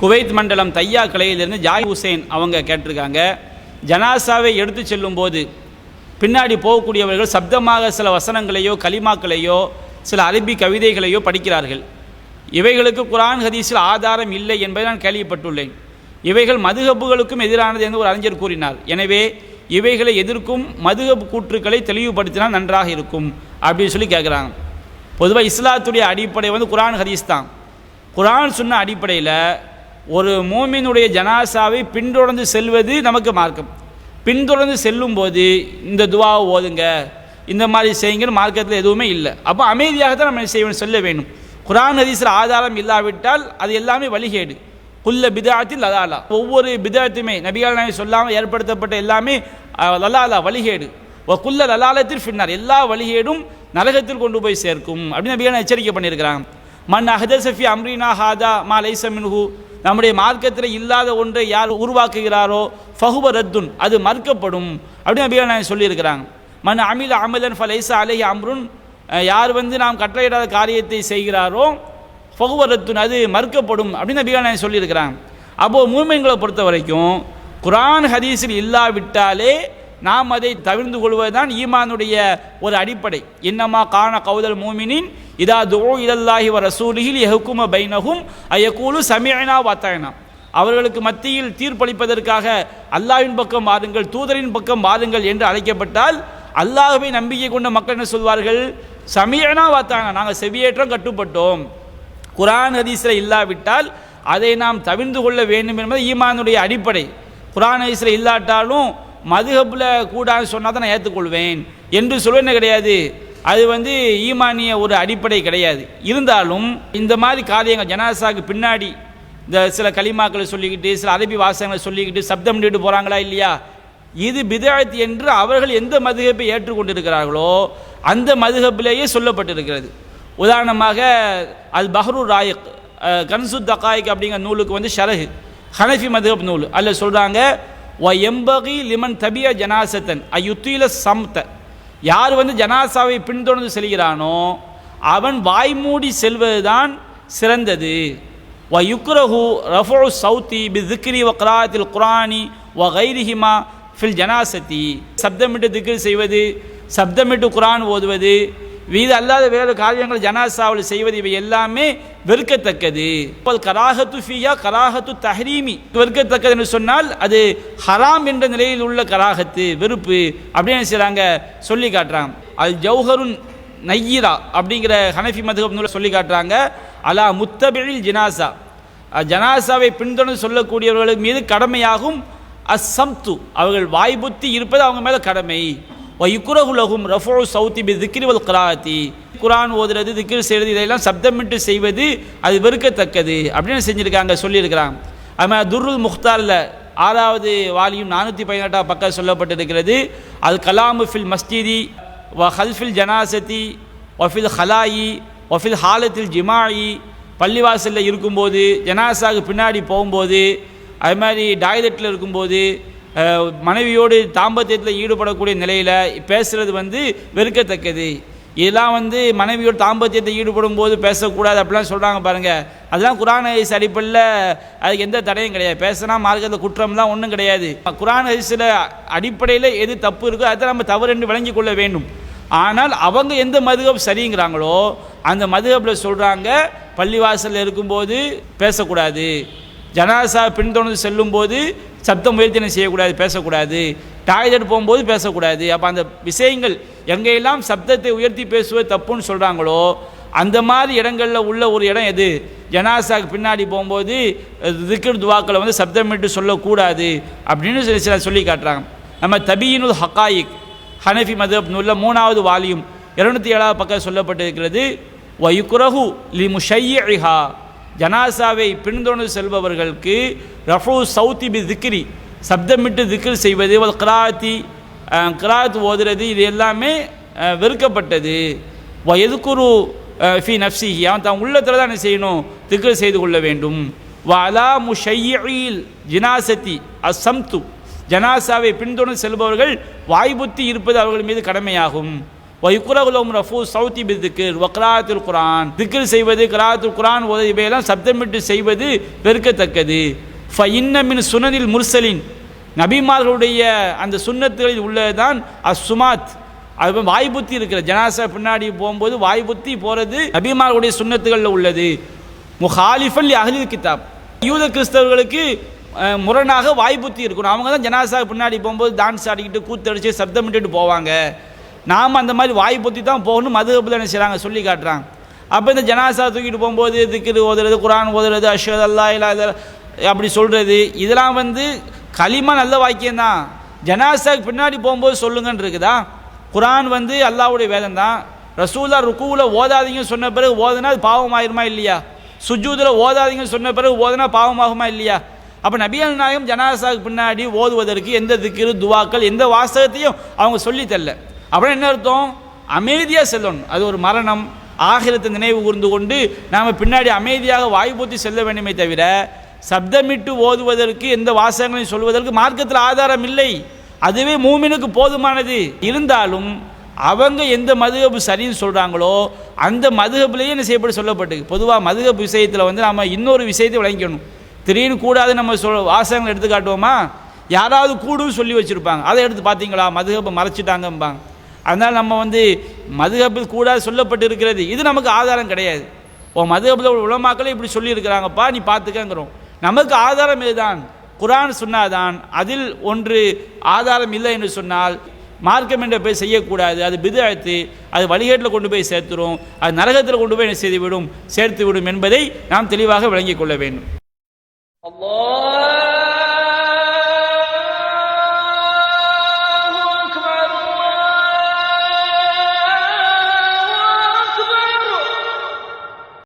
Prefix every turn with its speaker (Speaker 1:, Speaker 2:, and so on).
Speaker 1: Kuwait மண்டலம் தையா கலையிலிருந்து Joy Hussein அவங்க கேட்டிருக்காங்க. ஜனாசாவை எடுத்து செல்லும்போது பின்னாடி போகக்கூடியவர்கள் சப்தமாக சில வசனங்களையோ கலிமாக்களையோ சில அரபி கவிதைகளையோ படிக்கிறார்கள். இவைகளுக்கு குரான் ஹதீஸில் ஆதாரம் இல்லை என்பதை நான் கேள்விப்பட்டுள்ளேன். இவைகள் மதுகப்புகளுக்கும் எதிரானது என்று ஒரு அறிஞர் கூறினார். எனவே இவைகளை எதிர்க்கும் மதுகப் கூற்றுக்களை தெளிவுபடுத்தினால் நன்றாக இருக்கும் அப்படின்னு சொல்லி கேட்குறாங்க பொதுவாக இஸ்லாத்துடைய அடிப்படை வந்து குரான் ஹதீஸ் தான். குரான் சொன்ன அடிப்படையில் ஒரு மூமினுடைய ஜனாசாவை பின்தொடர்ந்து செல்வது நமக்கு மார்க்கம். பின்தொடர்ந்து செல்லும்போது இந்த துவாவை ஓதுங்க இந்த மாதிரி செய்யுங்கன்னு மார்க்கத்தில் எதுவுமே இல்லை. அப்போ அமைதியாக தான் நம்ம செய்ய சொல்ல வேண்டும் குரான் ஹதீஸில் ஆதாரம் இல்லாவிட்டால் அது எல்லாமே வழிகேடு. குல்ல பிதாத்தில் லலாலா. ஒவ்வொரு பிதாத்துமே நபிகள் நாயகம் சொல்லாமல் ஏற்படுத்தப்பட்ட எல்லாமே லலாலா வழிகேடு. குல்ல லலாலத்தில் ஃபின்னார். எல்லா வழிகேடும் நரகத்தில் கொண்டு போய் சேர்க்கும். அப்படின்னு நபிகள் எச்சரிக்கை பண்ணியிருக்கிறாங்க. மன் அஹதசஃபி அம்ரீனா ஹாதா மா லைசமின்ஹூ நம்முடைய மார்க்கத்தில் இல்லாத ஒன்றை யார் உருவாக்குகிறாரோ ஃபஹுவ ரத்துன் அது மறுக்கப்படும். அப்படின்னு நபிகள் சொல்லியிருக்கிறாங்க. மன் அமில அமலன் ஃபலைசா அலை அம்ருன் யார் வந்து நாம் கட்டளையிடாத காரியத்தை செய்கிறாரோ ஃபகுவரத்துன் அது மறுக்கப்படும் அப்படின்னு நபிகள் சொல்லியிருக்கிறாங்க. அப்போது மூமென்களை பொறுத்த வரைக்கும் குரான் ஹதீஸில் இல்லாவிட்டாலே நாம் அதை தவிர்ந்து கொள்வதுதான் ஈமானுடைய ஒரு அடிப்படை. இன்னமா காண கௌதல் மூமினின் இதா துஓ இலல்லாஹி வ ரசூலிஹில் எஹுக்கும பைனகும் அயக்கூலு சமியனா வத்தயனா அவர்களுக்கு மத்தியில் தீர்ப்பளிப்பதற்காக அல்லாவின் பக்கம் வாருங்கள் தூதரின் பக்கம் வாருங்கள் என்று அழைக்கப்பட்டால் அல்லாஹுவை நம்பிக்கை கொண்ட மக்கள் என்ன சொல்வார்கள் சமியனா வாத்தாங்க நாங்கள் செவியேற்றம் கட்டுப்பட்டோம் குரான் ஹதீஸில் இல்லாவிட்டால் அதை நாம் தவிர்ந்து கொள்ள வேண்டும் என்பது ஈமானுடைய அடிப்படை குரான் ஹதீஸில் இல்லாட்டாலும் மதுகப்பில் கூடாதுன்னு சொன்னால் தான் நான் ஏற்றுக்கொள்வேன் என்று சொல்லுவது கிடையாது அது வந்து ஈமானிய ஒரு அடிப்படை கிடையாது. இருந்தாலும் இந்த மாதிரி காரியங்கள் ஜனாசாக்கு பின்னாடி இந்த சில களிமாக்களை சொல்லிக்கிட்டு சில அரபி வாசகங்களை சொல்லிக்கிட்டு சப்தம் பண்ணிட்டு போகிறாங்களா இல்லையா? இது பிதாயத் என்று அவர்கள் எந்த மதுகப்பை ஏற்றுக்கொண்டிருக்கிறார்களோ அந்த மதுகப்பிலேயே சொல்லப்பட்டிருக்கிறது. உதாரணமாக அல் பஹ்ரு ராயக் கன்சு தக்காய்க் அப்படிங்கிற நூலுக்கு வந்து ஷரஹு ஹனஃபி மதுகப் நூல். அதில் சொல்கிறாங்க ஒ எம்பகி லிமன் தபிய ஜனாசத்தன் அயுத்தீல சம்த. யார் வந்து ஜனாசாவை பின்தொடர்ந்து செல்கிறானோ அவன் வாய்மூடி செல்வதுதான் சிறந்தது. வ யுக்ரஹு ரஃபோ சவுத்தி பி திக்ரி வ கராத்தில் குரானி வ கைரிஹிமா ஃபில் ஜனாசத்தி. சப்தமிட்டு திக்ரி செய்வது சப்தமிட்டு குரான் ஓதுவது இது அல்லாத வேறு காரியங்கள் ஜனாசாவில் செய்வது இவை எல்லாமே வெறுக்கத்தக்கது. இப்போ கராகத்து ஃபியா கராகத்து தஹரீமி. வெறுக்கத்தக்கது என்று சொன்னால் அது ஹராம் என்ற நிலையில் உள்ள கராகத்து வெறுப்பு அப்படின்னு செய்கிறாங்க சொல்லி காட்டுறாங்க. அல் ஜௌஹருன் நையிரா அப்படிங்கிற ஹனஃபி மதுகப் சொல்லி காட்டுறாங்க. அலா முத்தபிழில் ஜினாசா. ஜனாசாவை பின்தொடர்ந்து சொல்லக்கூடியவர்கள் மீது கடமையாகும் அசம்து அவர்கள் வாய்புத்தி இருப்பது அவங்க மேலே கடமை. வைக்குரகுலகும் ரஃபோ சவுத்தி பி திக்ரி வல் கிராத்தி குரான் ஓதுறது திக்ரி செய்கிறது இதையெல்லாம் சப்தமிட்டு செய்வது அது வெறுக்கத்தக்கது. அப்படின்னு செஞ்சுருக்காங்க சொல்லியிருக்கிறாங்க. அது மாதிரி துர்ருல் முக்தாரில் ஆறாவது வாலியும் நானூற்றி பதினெட்டாம் பக்கம் சொல்லப்பட்டிருக்கிறது. அது கலாமு ஃபில் மஸ்ஜிதி வ ஹல்ஃபில் ஜனாசதி ஒஃபில் ஹலாயி ஒஃபில் ஹாலத்தில் ஜிமாயி. பள்ளிவாசலில் இருக்கும்போது ஜனாசாவுக்கு பின்னாடி போகும்போது அது மாதிரி டாய்லெட்டில் இருக்கும்போது மனைவியோடு தாம்பத்தியத்தில் ஈடுபடக்கூடிய நிலையில் பேசுகிறது வந்து வெறுக்கத்தக்கது. இதெல்லாம் வந்து மனைவியோட தாம்பத்தியத்தை ஈடுபடும் போது பேசக்கூடாது அப்படிலாம் சொல்கிறாங்க பாருங்கள் அதெல்லாம் குரான் ஹதீஸ் அடிப்படையில் அதுக்கு எந்த தடையும் கிடையாது. பேசினா மார்க்கத்தில் குற்றம்லாம் ஒன்றும் கிடையாது. குரான் ஹதீஸில் அடிப்படையில் எது தப்பு இருக்கோ அதை நம்ம தவறு என்று விளங்கி கொள்ள வேண்டும். ஆனால் அவங்க எந்த மதுகப் சரிங்கிறாங்களோ அந்த மதுகப்பில் சொல்கிறாங்க பள்ளிவாசலில் இருக்கும்போது பேசக்கூடாது. ஜனாசா பின்தொடர்ந்து செல்லும்போது சப்தம் உயர்த்தினை செய்யக்கூடாது பேசக்கூடாது. டாய்லெட் போகும்போது பேசக்கூடாது. அப்போ அந்த விஷயங்கள் எங்கெல்லாம் சப்தத்தை உயர்த்தி பேசுவது தப்புன்னு சொல்கிறாங்களோ அந்த மாதிரி இடங்களில் உள்ள ஒரு இடம் எது? ஜனாசாக்கு பின்னாடி போகும்போது திக்கர் துவாக்களை வந்து சப்தமிட்டு சொல்லக்கூடாது அப்படின்னு சில சில சொல்லி காட்டுறாங்க. நம்ம தபீனுல் ஹக்காயிக் ஹனஃபி மதப் உள்ள மூணாவது வால்யூம் இருநூத்தி ஏழாவது பக்கம் சொல்லப்பட்டிருக்கிறது வயுக்குரஹு லி முஷையிஹா ஜனாசாவை பின்தொடர்ந்து செல்பவர்களுக்கு ரஃபு சவுத்தி பி திக்ரி சப்தமிட்டு திக்ர் செய்வது கிராத்தி கிராத் ஓதுறது இது எல்லாமே வெறுக்கப்பட்டது. வ எதுக்குரு ஃபி நப்சிஹி அவன் தான் உள்ளத்தில் தான் என்ன செய்யணும்? திக்ர் செய்து கொள்ள வேண்டும். வ அலா முஷையில் ஜினாசத்தி அசம்து. ஜனாசாவை பின்தொடர்ந்து செல்பவர்கள் வாய்புத்தி இருப்பது அவர்கள் மீது கடமையாகும். வைக்குரகுலம் ரஃபூ சவுத்தி பிதுக்கு வக்ராத்துல் குரான் திக்கில் செய்வது கிராத்துல் குரான் ஓத இவையெல்லாம் சப்தமிட்டு செய்வது வெறுக்கத்தக்கது. ஃப இன்னமின் சுனனில் முர்சலின் நபிமார்களுடைய அந்த சுன்னத்துகளில் உள்ளதுதான் அசுமாத் அது வாய்புத்தி இருக்கிற ஜனாசா பின்னாடி போகும்போது வாய் புத்தி போகிறது நபிமார்களுடைய சுன்னத்துகளில் உள்ளது. முஹாலிஃபல் அகலில் கிதாப். யூத கிறிஸ்தவர்களுக்கு முரணாக வாய்புத்தி இருக்கணும். அவங்க தான் ஜனாசா பின்னாடி போகும்போது டான்ஸ் ஆடிக்கிட்டு கூத்தடிச்சு சப்தமிட்டுட்டு போவாங்க. நாம் அந்த மாதிரி வாய் பொத்தி தான் போகணும் மதுகப்பில் என்ன செய்கிறாங்க சொல்லி காட்டுறாங்க. அப்போ இந்த ஜனாசா தூக்கிட்டு போகும்போது திக்கிரு ஓதுறது குரான் ஓதுறது அஷத் அல்லா இல்லா அப்படி சொல்கிறது இதெல்லாம் வந்து களிமா நல்ல வாக்கியம்தான் ஜனாசாக்கு பின்னாடி போகும்போது சொல்லுங்கன்னு இருக்குதா? குரான் வந்து அல்லாவுடைய வேதம் தான். ரசூலா ருக்குவில் ஓதாதீங்கன்னு சொன்ன பிறகு ஓதுனா அது பாவமாயிருமா இல்லையா? சுஜூதில் ஓதாதீங்கன்னு சொன்ன பிறகு ஓதுனா பாவமாகுமா இல்லையா? அப்போ நபியல் நாயகம் ஜனாசாவுக்கு பின்னாடி ஓதுவதற்கு எந்த திக்கிரு துவாக்கள் எந்த வாசகத்தையும் அவங்க சொல்லித்தரல அப்புறம் என்ன அர்த்தம்? அமைதியாக செல்லணும். அது ஒரு மரணம். ஆகிரத்தை நினைவு கூர்ந்து கொண்டு நாம் பின்னாடி அமைதியாக வாய்ப்பூத்தி செல்ல வேண்டுமே தவிர சப்தமிட்டு ஓதுவதற்கு எந்த வாசகங்களையும் சொல்வதற்கு மார்க்கத்தில் ஆதாரம் இல்லை. அதுவே மூமினுக்கு போதுமானது. இருந்தாலும் அவங்க எந்த மதுகப்பு சரின்னு சொல்கிறாங்களோ அந்த மதுகப்புலேயே என்ன செய்யப்பட்டு சொல்லப்பட்டு பொதுவாக மதுகப்பு விஷயத்தில் வந்து நம்ம இன்னொரு விஷயத்தை விளங்கிக்கணும். திடீர்னு கூடாது நம்ம சொல் வாசகங்கள் எடுத்து காட்டுவோமா? யாராவது கூடுன்னு சொல்லி வச்சுருப்பாங்க. அதை எடுத்து பார்த்தீங்களா? மதுகப்பை மறைச்சிட்டாங்கம்பாங்க. அதனால் நம்ம வந்து மதுகப்பில் கூட சொல்லப்பட்டிருக்கிறது. இது நமக்கு ஆதாரம் கிடையாது. ஓ மதுகபில் உலமாக்களே இப்படி சொல்லியிருக்கிறாங்கப்பா நீ பார்த்துக்கங்கிறோம். நமக்கு ஆதாரம் இதுதான். குரான் சொன்னாதான் அதில் ஒன்று ஆதாரம் இல்லை என்று சொன்னால் மார்க்கம் என்ற போய் செய்யக்கூடாது. அது பிதாழ்த்து அது வழிகேட்டில் கொண்டு போய் சேர்த்துரும். அது நரகத்தில் கொண்டு போய் என்ன செய்துவிடும்? சேர்த்துவிடும் என்பதை நாம் தெளிவாக விளங்கிக் கொள்ள வேண்டும்.